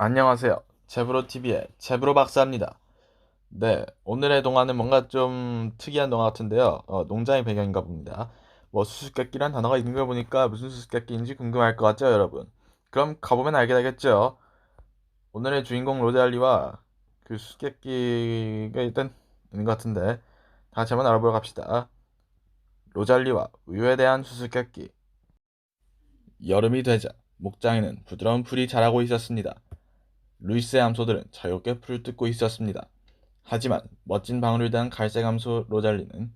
안녕하세요. 제브로TV의 제브로 박사입니다. 네, 오늘의 동화는 뭔가 좀 특이한 동화 같은데요. 어, 농장의 배경인가 봅니다. 뭐 수수께끼란 단어가 있는 걸 보니까 무슨 수수께끼인지 궁금할 것 같죠, 여러분? 그럼 가보면 알게 되겠죠. 오늘의 주인공 로잘리와 그 수수께끼가 일단 있는 것 같은데 다 같이 한번 알아보러 갑시다. 로잘리와 우유에 대한 수수께끼. 여름이 되자 목장에는 부드러운 풀이 자라고 있었습니다. 루이스의 암소들은 자유롭게 풀을 뜯고 있었습니다. 하지만 멋진 방울을 단 갈색 암소 로잘리는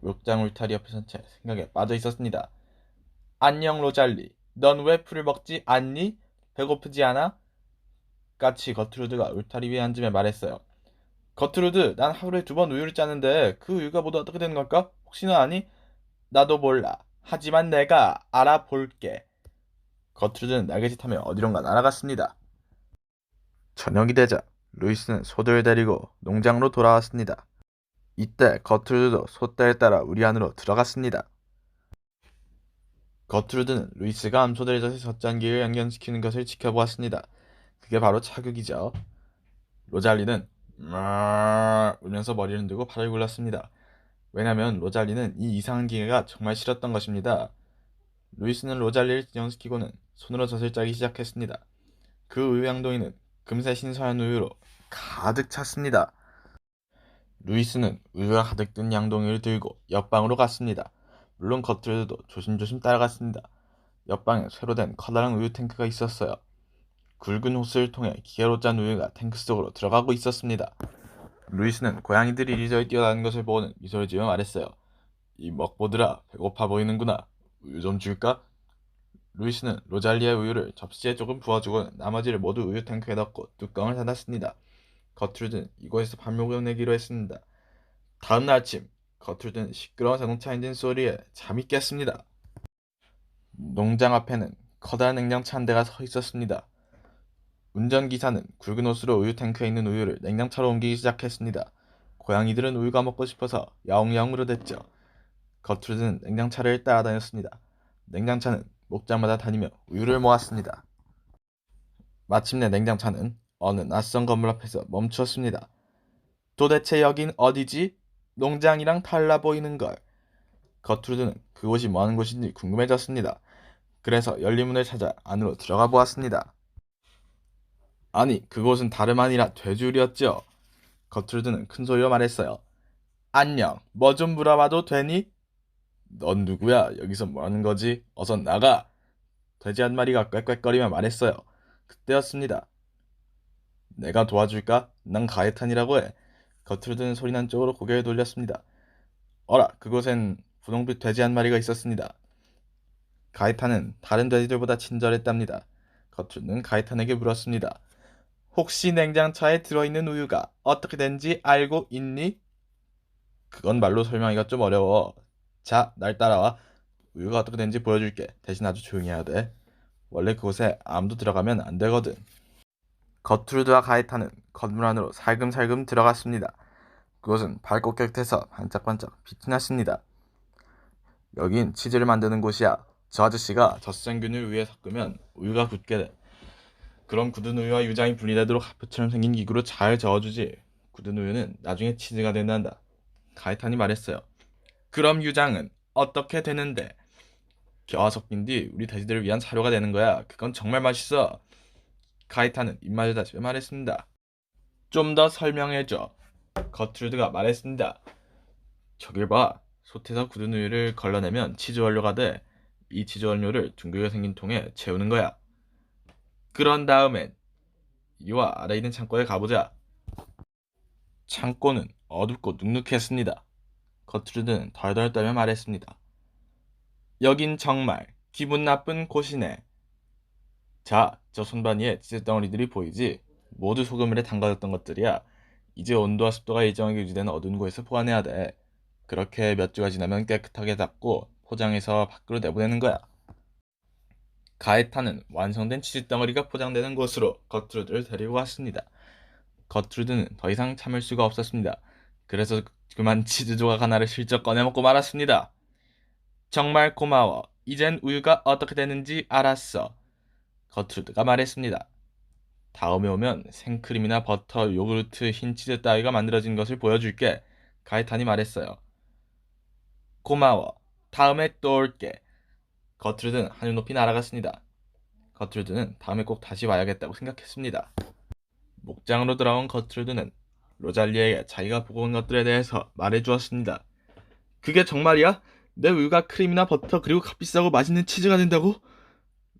목장 울타리 옆에 선 채 생각에 빠져 있었습니다. 안녕 로잘리, 넌 왜 풀을 먹지 않니? 배고프지 않아? 까치 거트루드가 울타리 위에 앉으며 말했어요. 거트루드, 난 하루에 두 번 우유를 짜는데 그 우유가 모두 어떻게 되는 걸까? 혹시 너 아니? 나도 몰라. 하지만 내가 알아볼게. 거트루드는 날개짓하며 어디론가 날아갔습니다. 저녁이 되자 루이스는 소들을 데리고 농장으로 돌아왔습니다. 이때 거트루드도 소떼를 따라 우리 안으로 들어갔습니다. 거트루드는 루이스가 암소들의 젖에 젖잔기를 연결시키는 것을 지켜보았습니다. 그게 바로 차극이죠. 로잘리는 막 울면서 머리를 흔들고 팔을 굴렸습니다. 왜냐면 로잘리는 이 이상한 기계가 정말 싫었던 것입니다. 루이스는 로잘리를 진정시키고는 손으로 젖을 짜기 시작했습니다. 그 우유 양동이는 금세 신선한 우유로 가득 찼습니다. 루이스는 우유가 가득 든 양동이를 들고 옆방으로 갔습니다. 물론 겉으로도 조심조심 따라갔습니다. 옆방에 새로 된 커다란 우유 탱크가 있었어요. 굵은 호스를 통해 기계로 짠 우유가 탱크 속으로 들어가고 있었습니다. 루이스는 고양이들이 이리저리 뛰어다니는 것을 보고는 미소를 지으며 말했어요. 이 먹보들아 배고파 보이는구나. 우유 좀 줄까? 루이스는 로잘리의 우유를 접시에 조금 부어주고 나머지를 모두 우유 탱크에 넣고 뚜껑을 닫았습니다. 거트루드는 이곳에서 밤을 보내기로 했습니다. 다음 날 아침 거트루드는 시끄러운 자동차 엔진 소리에 잠이 깼습니다. 농장 앞에는 커다란 냉장차 한 대가 서 있었습니다. 운전기사는 굵은 옷으로 우유 탱크에 있는 우유를 냉장차로 옮기기 시작했습니다. 고양이들은 우유가 먹고 싶어서 야옹야옹 물어댔죠. 거트루드는 냉장차를 따라다녔습니다. 냉장차는 목장마다 다니며 우유를 모았습니다. 마침내 냉장차는 어느 낯선 건물 앞에서 멈추었습니다. 도대체 여긴 어디지? 농장이랑 달라 보이는 걸. 거트루드는 그곳이 뭐하는 곳인지 궁금해졌습니다. 그래서 열린 문을 찾아 안으로 들어가 보았습니다. 아니, 그곳은 다름 아니라 돼지우리였죠. 거트루드는 큰 소리로 말했어요. 안녕, 뭐 좀 물어봐도 되니? 넌 누구야? 여기서 뭐 하는 거지? 어서 나가! 돼지 한 마리가 꽥꽥거리며 말했어요. 그때였습니다. 내가 도와줄까? 난 가에탄이라고 해. 거트루드는 소리 난 쪽으로 고개를 돌렸습니다. 어라, 그곳엔 분홍빛 돼지 한 마리가 있었습니다. 가에탄은 다른 돼지들보다 친절했답니다. 거트루드는 가에탄에게 물었습니다. 혹시 냉장차에 들어있는 우유가 어떻게 된지 알고 있니? 그건 말로 설명하기가 좀 어려워. 자, 날 따라와. 우유가 어떻게 되는지 보여줄게. 대신 아주 조용히 해야 돼. 원래 그곳에 아무도 들어가면 안 되거든. 거트루드와 가에타는 건물 안으로 살금살금 들어갔습니다. 그곳은 밝고 깨끗해서 반짝반짝 빛이 났습니다. 여긴 치즈를 만드는 곳이야. 저 아저씨가 젖생균을 우유에 섞으면 우유가 굳게 돼. 그럼 굳은 우유와 유장이 분리되도록 하프처럼 생긴 기구로 잘 저어주지. 굳은 우유는 나중에 치즈가 된단다. 가에탄이 말했어요. 그럼 유장은 어떻게 되는데? 겨와 섞인 뒤 우리 돼지들을 위한 사료가 되는 거야. 그건 정말 맛있어. 가이타는 입맛을 다시며 말했습니다. 좀 더 설명해줘. 거트루드가 말했습니다. 저길 봐. 솥에서 굳은 우유를 걸러내면 치즈 원료가 돼. 이 치즈 원료를 둥글게 생긴 통에 채우는 거야. 그런 다음엔 이와 아래 있는 창고에 가보자. 창고는 어둡고 눅눅했습니다. 거트루드는 덜덜 떨며 말했습니다. 여긴 정말 기분 나쁜 곳이네. 자, 저 손바니에 치즈 덩어리들이 보이지? 모두 소금물에 담가졌던 것들이야. 이제 온도와 습도가 일정하게 유지되는 어두운 곳에서 보관해야 돼. 그렇게 몇 주가 지나면 깨끗하게 닦고 포장해서 밖으로 내보내는 거야. 가에타는 완성된 치즈 덩어리가 포장되는 곳으로 거트루드를 데리고 왔습니다. 거트루드는 더 이상 참을 수가 없었습니다. 그래서 그만 치즈 조각 하나를 실적 꺼내 먹고 말았습니다. 정말 고마워. 이젠 우유가 어떻게 되는지 알았어. 거트루드가 말했습니다. 다음에 오면 생크림이나 버터, 요구르트, 흰 치즈 따위가 만들어진 것을 보여줄게. 가에탄이 말했어요. 고마워. 다음에 또 올게. 거트루드는 하늘 높이 날아갔습니다. 거트루드는 다음에 꼭 다시 와야겠다고 생각했습니다. 목장으로 돌아온 거트루드는 로잘리에게 자기가 보고 온 것들에 대해서 말해주었습니다. 그게 정말이야? 내 우유가 크림이나 버터 그리고 값비싸고 맛있는 치즈가 된다고?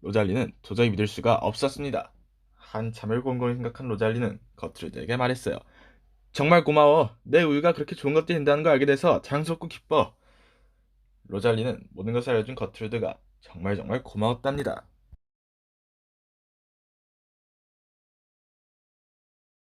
로잘리는 도저히 믿을 수가 없었습니다. 한참을 곰곰이 생각한 로잘리는 거트루드에게 말했어요. 정말 고마워. 내 우유가 그렇게 좋은 것들이 된다는 걸 알게 돼서 자랑스럽고 기뻐. 로잘리는 모든 것을 알려준 거트루드가 정말 정말 고마웠답니다.